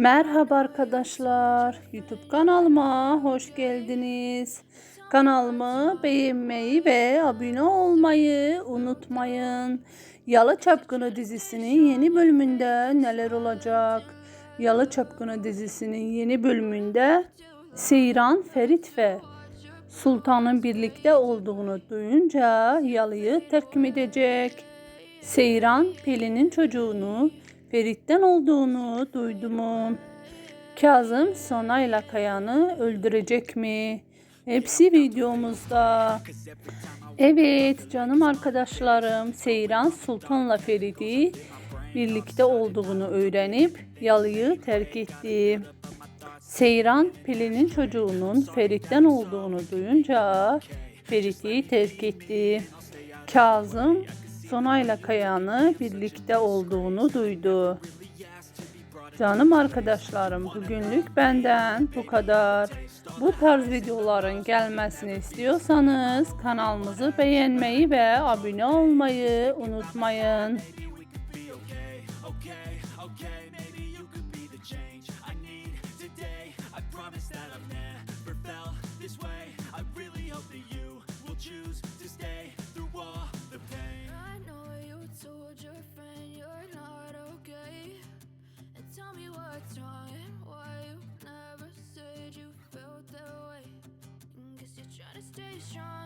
Merhaba arkadaşlar. YouTube kanalıma hoş geldiniz. Kanalımı beğenmeyi ve abone olmayı unutmayın. Yalı Çapkını dizisinin yeni bölümünde neler olacak? Yalı Çapkını dizisinin yeni bölümünde Seyran, Ferit ve Sultan'ın birlikte olduğunu duyunca Yalı'yı terk edecek. Seyran Pelin'in çocuğunu Ferit'ten olduğunu duydu? Kazım Sonayla Kayan'ı öldürecek mi? Hepsi videomuzda. Evet canım arkadaşlarım Seyran Sultan'la Ferit'i birlikte olduğunu öğrenip Yalı'yı terk etti. Seyran Pelin'in çocuğunun Ferit'ten olduğunu duyunca Ferit'i terk etti. Kazım Sonayla Kayan'ı birlikte olduğunu duydu. Canım arkadaşlarım bugünlük benden bu kadar. Bu tarz videoların gelmesini istiyorsanız kanalımızı beğenmeyi ve abone olmayı unutmayın. Friend you're not okay. And tell me what's wrong and why you never said you felt that way. And guess you're trying to stay strong.